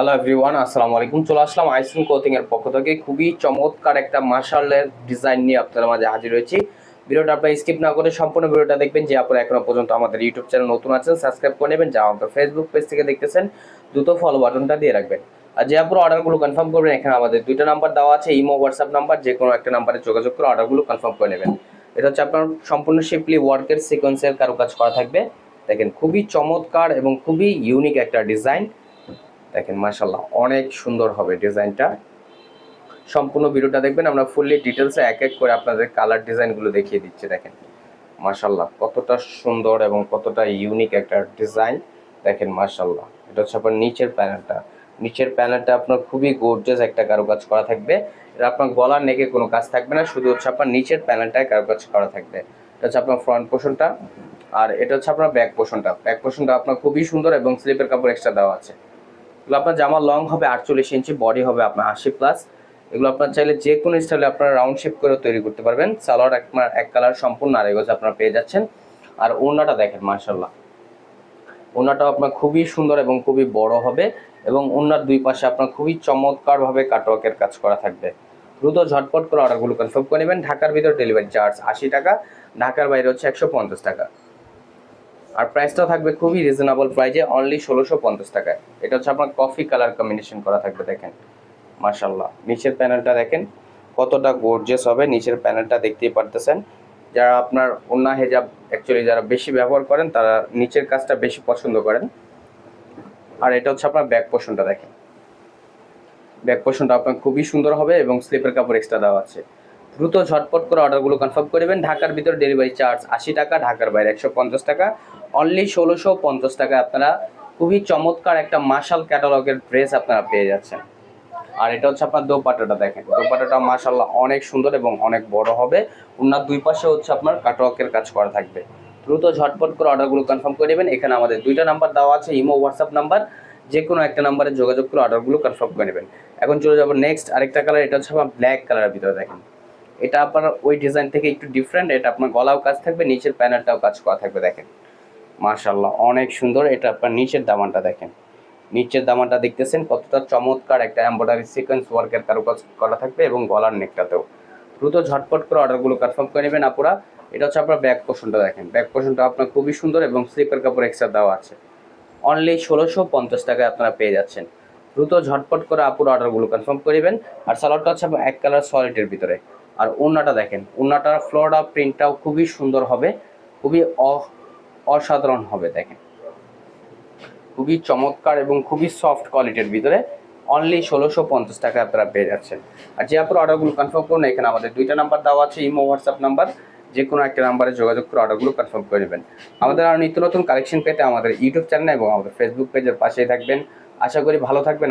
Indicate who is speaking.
Speaker 1: Hello everyone আসসালামু আলাইকুম চলে আসলাম আইসন কোচিং এর পক্ষ থেকে। খুবই চমৎকার একটা মার্শালের ডিজাইন নিয়ে আপনাদের মাঝে হাজির হয়েছি। ভিডিওটা আপনারা স্কিপ না করে সম্পূর্ণ ভিডিওটা দেখবেন। যে আপনারা এখনও পর্যন্ত আমাদের ইউটিউব চ্যানেল নতুন আছেন সাবস্ক্রাইব করে নেবেন। যা আমাদের ফেসবুক পেজ থেকে দেখতেছেন, দ্রুত ফলো বাটনটা দিয়ে রাখবেন। আর যে আপনারা অর্ডারগুলো কনফার্ম করবেন, এখানে আমাদের দুইটা নাম্বার দেওয়া আছে। ইমো হোয়াটসঅ্যাপ নাম্বার যে কোনো একটা নাম্বারে যোগাযোগ করে অর্ডারগুলো কনফার্ম করে নেবেন। এটা হচ্ছে আপনার সম্পূর্ণ শিপলি ওয়ার্কের সিকোয়েন্সের কারুকাজ করা থাকবে। দেখেন, খুবই চমৎকার এবং খুবই ইউনিক একটা ডিজাইন দেখেন মাশাল্লাহ অনেক সুন্দর হবে ডিজাইনটা। সম্পূর্ণ ভিডিওটা দেখবেন, আমরা ফুললি ডিটেলসে এক এক করে আপনাদের কালার ডিজাইনগুলো দেখিয়ে দিচ্ছি, দেখেন। মাশাল্লাহ কতটা সুন্দর এবং কতটা ইউনিক একটা ডিজাইন দেখেন মাশাল্লাহ এটা হচ্ছে আপনার নিচের প্যানেলটা নিচের প্যানেলটা আপনার খুবই গোর্জাস একটা কারুকাজ করা থাকবে। এটা আপনার গলার নেকে কোনো কাজ থাকবে না, শুধু হচ্ছে আপনার নিচের প্যানেলটায় কারুকাজ করা থাকবে। এটা হচ্ছে আপনার ফ্রন্ট পোর্শনটা আর এটা হচ্ছে আপনার ব্যাক পোর্শনটা ব্যাক পোর্শনটা আপনার খুবই সুন্দর এবং স্লিপের কাপড় এক্সট্রা দেওয়া আছে। এগুলো আপনার জামা লং হবে, আটচল্লিশ ইঞ্চি বডি হবে আপনার আশি প্লাস এগুলো আপনার চাইলে যে কোনো স্টাইলে আপনারা রাউন্ড শেপ করে তৈরি করতে পারবেন। সালোয়ার আপনার এক কালার সম্পূর্ণ আর এগোজ আপনারা পেয়ে যাচ্ছেন। আর ওড়নাটা দেখেন মার্শাল্লাহ ওড়নাটাও আপনার খুবই সুন্দর এবং খুবই বড় হবে এবং ওড়নার দুই পাশে আপনার খুবই চমৎকারভাবে কাটওয়ার্কের কাজ করা থাকবে। দ্রুত ঝটপট করে অর্ডারগুলো কনফার্ম করে নেবেন। ঢাকার ভিতর ডেলিভারি চার্জ আশি টাকা, ঢাকার বাইরে হচ্ছে একশো পঞ্চাশ টাকা। আর প্রাইসটাও থাকবে খুবই রিজনেবল প্রাইজে অনলি ষোলোশো পঞ্চাশ টাকায়। এটা হচ্ছে আপনার কফি কালার কম্বিনেশন করা থাকবে, দেখেন। মার্শাল্লাহ নিচের প্যানেলটা দেখেন, কতটা গোর্জেস হবে। নিচের প্যানেলটা দেখতেই পারতেছেন। যারা আপনার অন্য হেজাব অ্যাকচুয়ালি যারা বেশি ব্যবহার করেন, তারা নিচের কাজটা বেশি পছন্দ করেন। আর এটা হচ্ছে আপনার ব্যাক পোর্শনটা দেখেন। ব্যাক পোর্শনটা আপনার খুবই সুন্দর হবে এবং স্লিপের কাপড় এক্সট্রা দেওয়া আছে। দ্রুত ঝটপট করে অর্ডারগুলো কনফার্ম করবেন ঢাকার ভিতর ডেলিভারি চার্জ আশি টাকা, ঢাকার বাইরে একশো পঞ্চাশ টাকা। অনলি ষোলোশো পঞ্চাশ টাকা আপনারা খুবই চমৎকার একটা মার্শাল ক্যাটালগের ড্রেস আপনারা পেয়ে যাচ্ছেন। আর এটা হচ্ছে আপনার দোপাটাটা দেখেন। দোপাটাটা মার্শাল্লাহ অনেক সুন্দর এবং অনেক বড় হবে। ওনার দুই পাশে হচ্ছে আপনার কাটওয়ার্কের কাজ করা থাকবে। দ্রুত ঝটপট করে অর্ডারগুলো কনফার্ম করে নেবেন। এখানে আমাদের দুইটা নাম্বার দেওয়া আছে ইমো হোয়াটসঅ্যাপ নাম্বার যে কোনো একটা নাম্বারে যোগাযোগ করে অর্ডারগুলো কনফার্ম করে নেবেন। এখন চলে যাব নেক্সট আরেকটা কালার এটা হচ্ছে আপনার ব্ল্যাক কালারের ভিতরে দেখেন। এটা আপনার ওই ডিজাইন থেকে একটু ডিফারেন্ট এটা আপনার গলাও কাজ থাকবে, নিচের প্যানেলটাও কাজ করা থাকবে, দেখেন। মার্শাল্লাহ অনেক সুন্দর। এটা আপনার নিচের দামানটা দেখেন। নিচের দামানটা দেখতেছেন কতটা চমৎকার একটা এম্ব্রয়ডারি সিকোয়েন্স ওয়ার্কের কারুকাজ করা থাকবে এবং গলার নেকটাতেও। দ্রুত ঝটপট করে অর্ডারগুলো কনফার্ম করে নেবেন আপুরা। এটা হচ্ছে আপনার ব্যাক পোর্শনটা দেখেন। ব্যাক পোর্শনটা আপনার খুবই সুন্দর এবং স্লিপার কাপড় এক্সট্রা দেওয়া আছে। অনলি ষোলোশো পঞ্চাশ টাকায় আপনারা পেয়ে যাচ্ছেন। দ্রুত ঝটপট করে আপুর অর্ডারগুলো কনফার্ম করিবেন আর সালোয়ারটা হচ্ছে এক কালার সলিডের ভিতরে। আর ওড়নাটা দেখেন, ওড়নাটার ফ্লোরা প্রিন্টটাও খুবই সুন্দর হবে। খুবই অসাধারণ হবে, দেখেন। খুবই চমৎকার এবং খুবই সফট কোয়ালিটির ভিতরে অনলি ষোলোশো পঞ্চাশ টাকা আপনারা পেয়ে যাচ্ছেন। আর যে আপনার অর্ডারগুলো কনফার্ম করুন, এখানে আমাদের দুইটা নাম্বার দেওয়া আছে, ইমো হোয়াটসঅ্যাপ নাম্বার যে কোনো একটা নাম্বারে যোগাযোগ করে অর্ডারগুলো কনফার্ম করে নেবেন। আমাদের আর নিত্য নতুন কালেকশন পেতে আমাদের ইউটিউব চ্যানেল এবং আমাদের ফেসবুক পেজের পাশেই থাকবেন। আশা করি ভালো থাকবেন।